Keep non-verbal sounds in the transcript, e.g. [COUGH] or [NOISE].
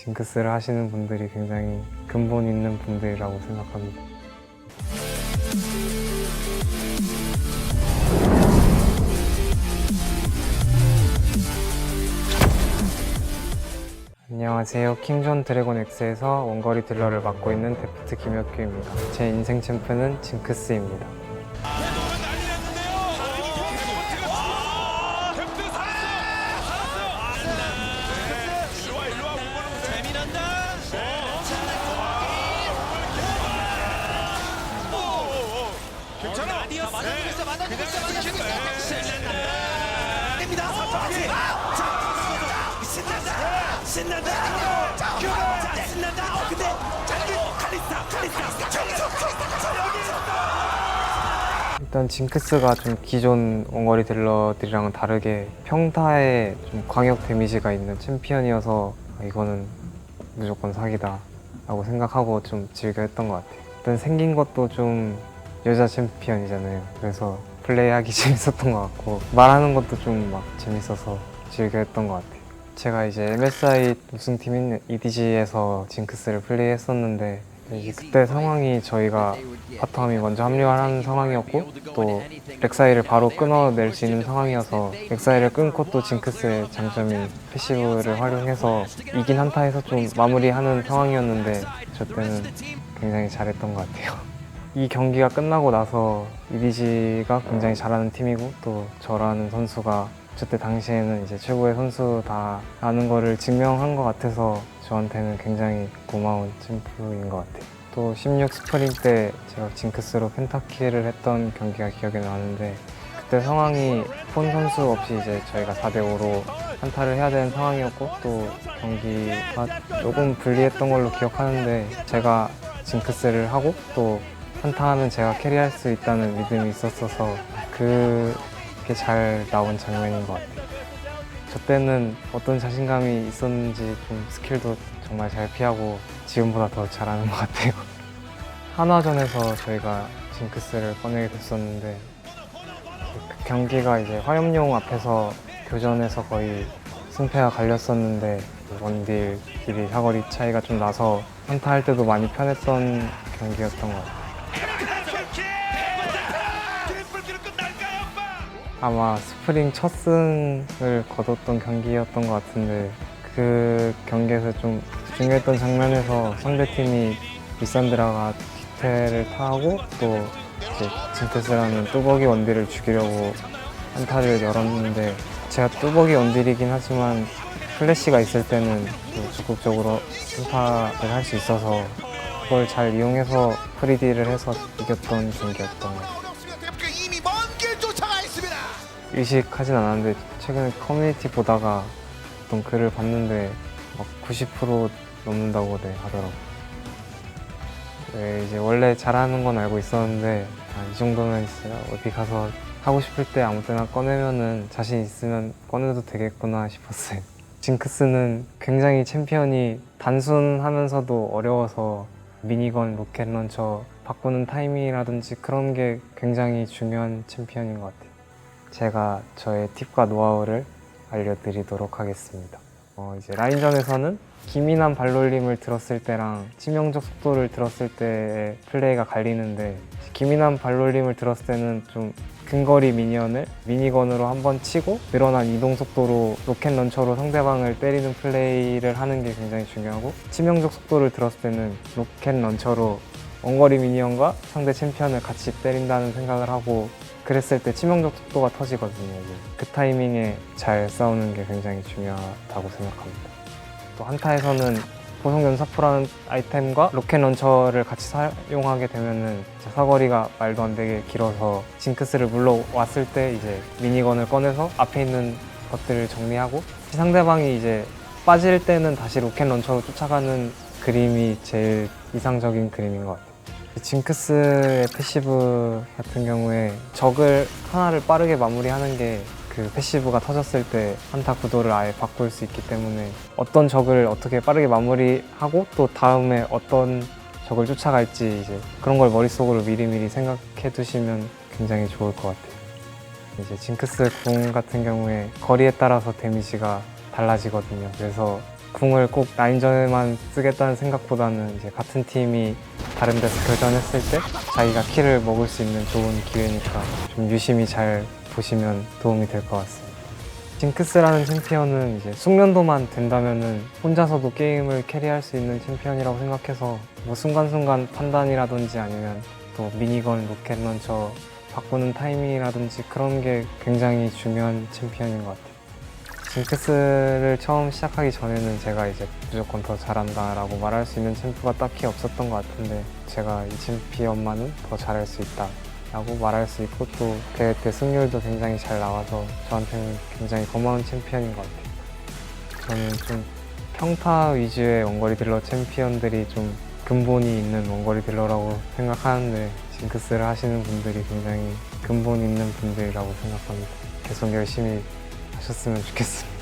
징크스를 하시는 분들이 굉장히 근본 있는 분들이라고 생각합니다. 안녕하세요. 킹존 드래곤 X에서 원거리 딜러를 맡고 있는 데프트 김혁규입니다. 제 인생 챔프는 징크스입니다. 괜찮아. 맞아주고 있어, 맞아주고 있어, 맞아주고 있어. 됩니다. 아, 자, 신난다, 신난다. 자, 자, 신난다. 어, 근데 자기 칼리스타, 칼리스타, 일단 징크스가 좀 기존 원거리 딜러들이랑은 다르게 평타에 좀 광역 데미지가 있는 챔피언이어서 아, 이거는 무조건 사기다 라고 생각하고 좀 즐겨 했던 것 같아요. 일단 생긴 것도 좀 여자 챔피언이잖아요. 그래서 플레이하기 [LAUGHS] 재밌었던 것 같고 말하는 것도 좀 막 재밌어서 즐겨 했던 것 같아요. 제가 이제 MSI 우승팀인 EDG에서 징크스를 플레이했었는데 그때 상황이 저희가 바텀이 먼저 합류하는 상황이었고 또 렉사이를 바로 끊어낼 수 있는 상황이어서 렉사이를 끊고 또 징크스의 장점인 패시브를 활용해서 이긴 한타에서 좀 마무리하는 상황이었는데 저 때는 굉장히 잘했던 것 같아요. 이 경기가 끝나고 나서 EDG가 굉장히 잘하는 팀이고 또 저라는 선수가 저때 당시에는 이제 최고의 선수다 라는 거를 증명한 것 같아서 저한테는 굉장히 고마운 챔프인 것 같아요. 또 16 스프링 때 제가 징크스로 펜타키를 했던 경기가 기억에 나는데 그때 상황이 폰 선수 없이 이제 저희가 4대 5로 한타를 해야 되는 상황이었고 또 경기가 조금 불리했던 걸로 기억하는데 제가 징크스를 하고 또 한타하면 제가 캐리할 수 있다는 믿음이 있었어서 그게 잘 나온 장면인 것 같아요. 저 때는 어떤 자신감이 있었는지 좀 스킬도 정말 잘 피하고 지금보다 더 잘하는 것 같아요. [LAUGHS] 한화전에서 저희가 징크스를 꺼내게 됐었는데 그 경기가 이제 화염용 앞에서 교전에서 거의 승패가 갈렸었는데 원딜끼리 사거리 차이가 좀 나서 한타 할 때도 많이 편했던 경기였던 것 같아요. 아마 스프링 첫 승을 거뒀던 경기였던 것 같은데 그 경기에서 좀 중요했던 장면에서 상대팀이 리산드라가 뒤태를 타고 또 이제 징크스라는 뚜벅이 원딜을 죽이려고 한타를 열었는데 제가 뚜벅이 원딜이긴 하지만 플래시가 있을 때는 또 적극적으로 한타를 할 수 있어서 그걸 잘 이용해서 프리딜을 해서 이겼던 경기였던 의식하진 않았는데 최근에 커뮤니티 보다가 어떤 글을 봤는데 막 90% 넘는다고 네, 하더라고. 네, 이제 원래 잘하는 건 알고 있었는데 아, 이 정도면 진짜 어디 가서 하고 싶을 때 아무 때나 꺼내면은 자신 있으면 꺼내도 되겠구나 싶었어요. 징크스는 굉장히 챔피언이 단순하면서도 어려워서 미니건, 로켓 런처 바꾸는 타이밍이라든지 그런 게 굉장히 중요한 챔피언인 것 같아요. 제가 저의 팁과 노하우를 알려드리도록 하겠습니다. 어, 이제 라인전에서는 기민한 발놀림을 들었을 때랑 치명적 속도를 들었을 때의 플레이가 갈리는데 기민한 발놀림을 들었을 때는 좀 근거리 미니언을 미니건으로 한 번 치고 늘어난 이동 속도로 로켓 런처로 상대방을 때리는 플레이를 하는 게 굉장히 중요하고 치명적 속도를 들었을 때는 로켓 런처로 원거리 미니언과 상대 챔피언을 같이 때린다는 생각을 하고 그랬을 때 치명적 속도가 터지거든요. 그 타이밍에 잘 싸우는 게 굉장히 중요하다고 생각합니다. 또 한타에서는 보석 연사포라는 아이템과 로켓 런처를 같이 사용하게 되면은 사거리가 말도 안 되게 길어서 징크스를 물러왔을 때 이제 미니건을 꺼내서 앞에 있는 것들을 정리하고 상대방이 이제 빠질 때는 다시 로켓 런처로 쫓아가는 그림이 제일 이상적인 그림인 것 같아요. 징크스의 패시브 같은 경우에 적을 하나를 빠르게 마무리하는 게 그 패시브가 터졌을 때 한타 구도를 아예 바꿀 수 있기 때문에 어떤 적을 어떻게 빠르게 마무리하고 또 다음에 어떤 적을 쫓아갈지 이제 그런 걸 머릿속으로 미리미리 생각해 두시면 굉장히 좋을 것 같아요. 이제 징크스 궁 같은 경우에 거리에 따라서 데미지가 달라지거든요. 그래서 궁을 꼭 라인전에만 쓰겠다는 생각보다는 이제 같은 팀이 다른 데서 교전했을 때 자기가 키를 먹을 수 있는 좋은 기회니까 좀 유심히 잘 보시면 도움이 될 것 같습니다. 징크스라는 챔피언은 이제 숙련도만 된다면은 혼자서도 게임을 캐리할 수 있는 챔피언이라고 생각해서 뭐 순간순간 판단이라든지 아니면 또 미니건 로켓 런처 바꾸는 타이밍이라든지 그런 게 굉장히 중요한 챔피언인 것 같아요. 징크스를 처음 시작하기 전에는 제가 이제 무조건 더 잘한다라고 말할 수 있는 챔프가 딱히 없었던 것 같은데 제가 이 챔피언만은 더 잘할 수 있다 라고 말할 수 있고 또 대회 때 승률도 굉장히 잘 나와서 저한테는 굉장히 고마운 챔피언인 것 같아요. 저는 좀 평타 위주의 원거리 딜러 챔피언들이 좀 근본이 있는 원거리 딜러라고 생각하는데 징크스를 하시는 분들이 굉장히 근본 있는 분들이라고 생각합니다. 계속 열심히 하셨으면 좋겠습니다.